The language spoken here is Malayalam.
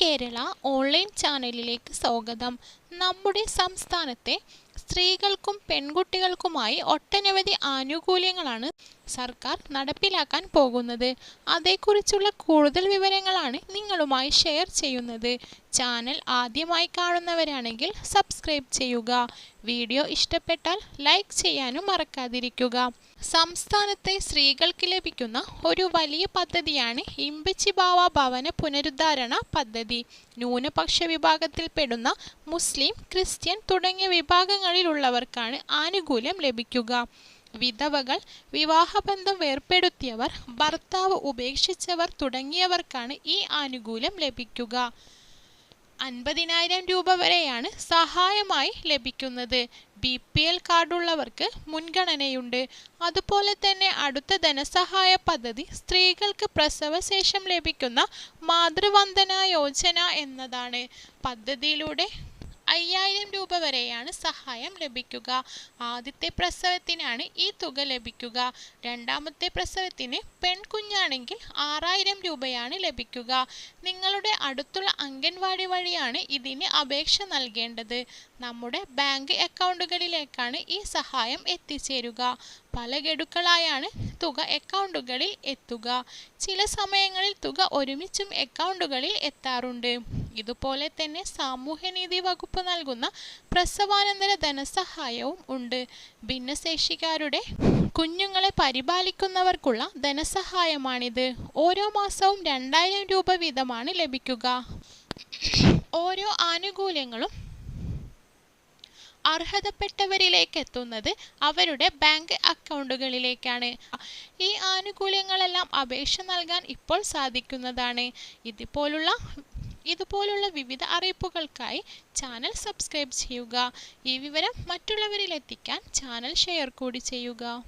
കേരള ഓൺലൈൻ ചാനലിലേക്ക് സ്വാഗതം. നമ്മുടെ സംസ്ഥാനത്തെ സ്ത്രീകൾക്കും പെൺകുട്ടികൾക്കുമായി ഒട്ടനവധി ആനുകൂല്യങ്ങളാണ് സർക്കാർ നടപ്പിലാക്കാൻ പോകുന്നത്. അതേക്കുറിച്ചുള്ള കൂടുതൽ വിവരങ്ങളാണ് നിങ്ങളുമായി ഷെയർ ചെയ്യുന്നത്. ചാനൽ ആദ്യമായി കാണുന്നവരാണെങ്കിൽ സബ്സ്ക്രൈബ് ചെയ്യുക. വീഡിയോ ഇഷ്ടപ്പെട്ടാൽ ലൈക്ക് ചെയ്യാനും മറക്കാതിരിക്കുക. സംസ്ഥാനത്തെ സ്ത്രീകൾക്ക് ലഭിക്കുന്ന ഒരു വലിയ പദ്ധതിയാണ് ഇമ്പച്ചിബാവ ഭവന പുനരുദ്ധാരണ പദ്ധതി. ന്യൂനപക്ഷ വിഭാഗത്തിൽപ്പെടുന്ന മുസ്ലിം ക്രിസ്ത്യൻ തുടങ്ങിയ വിഭാഗങ്ങളിലുള്ളവർക്കാണ് ആനുകൂല്യം ലഭിക്കുക. വിധവകൾ വിവാഹബന്ധം വേർപ്പെടുത്തിയവർ ഭർത്താവ് ഉപേക്ഷിച്ചവർ തുടങ്ങിയവർക്കാണ് ഈ ആനുകൂല്യം ലഭിക്കുക. അൻപതിനായിരം രൂപ വരെയാണ് സഹായമായി ലഭിക്കുന്നത്. ബി പി എൽ കാർഡുള്ളവർക്ക് മുൻഗണനയുണ്ട്. അതുപോലെ തന്നെ അടുത്ത ധനസഹായ പദ്ധതി സ്ത്രീകൾക്ക് പ്രസവശേഷം ലഭിക്കുന്ന മാതൃവന്ദന യോജന എന്നതാണ്. പദ്ധതിയിലൂടെ അയ്യായിരം രൂപ വരെയാണ് സഹായം ലഭിക്കുക. ആദ്യത്തെ പ്രസവത്തിനാണ് ഈ തുക ലഭിക്കുക. രണ്ടാമത്തെ പ്രസവത്തിന് പെൺകുഞ്ഞാണെങ്കിൽ ആറായിരം രൂപയാണ് ലഭിക്കുക. നിങ്ങളുടെ അടുത്തുള്ള അംഗൻവാടി വഴിയാണ് ഇതിന് അപേക്ഷ നൽകേണ്ടത്. നമ്മുടെ ബാങ്ക് അക്കൗണ്ടുകളിലേക്കാണ് ഈ സഹായം എത്തിച്ചേരുക. പല ഗഡുക്കളായാണ് തുക അക്കൗണ്ടുകളിൽ എത്തുക. ചില സമയങ്ങളിൽ തുക ഒരുമിച്ചും അക്കൗണ്ടുകളിൽ എത്താറുണ്ട്. ഇതുപോലെ തന്നെ സാമൂഹ്യനീതി വകുപ്പ് നൽകുന്ന പ്രസവാനന്തര ധനസഹായവും ഉണ്ട്. ഭിന്നശേഷിക്കാരുടെ കുഞ്ഞുങ്ങളെ പരിപാലിക്കുന്നവർക്കുള്ള ധനസഹായമാണിത്. ഓരോ മാസവും രണ്ടായിരം രൂപ വീതമാണ് ലഭിക്കുക. ഓരോ ആനുകൂല്യങ്ങളും അർഹതപ്പെട്ടവരിലേക്ക് എത്തുന്നത് അവരുടെ ബാങ്ക് അക്കൗണ്ടുകളിലേക്കാണ്. ഈ ആനുകൂല്യങ്ങളെല്ലാം അപേക്ഷ നൽകാൻ ഇപ്പോൾ സാധിക്കുന്നതാണ്. ഇതുപോലുള്ള ഇതുപോലുള്ള വിവിധ അറിയിപ്പുകൾക്കായി ചാനൽ സബ്സ്ക്രൈബ് ചെയ്യുക. ഈ വിവരം മറ്റുള്ളവരിലെത്തിക്കാൻ ചാനൽ ഷെയർ കൂടി ചെയ്യുക.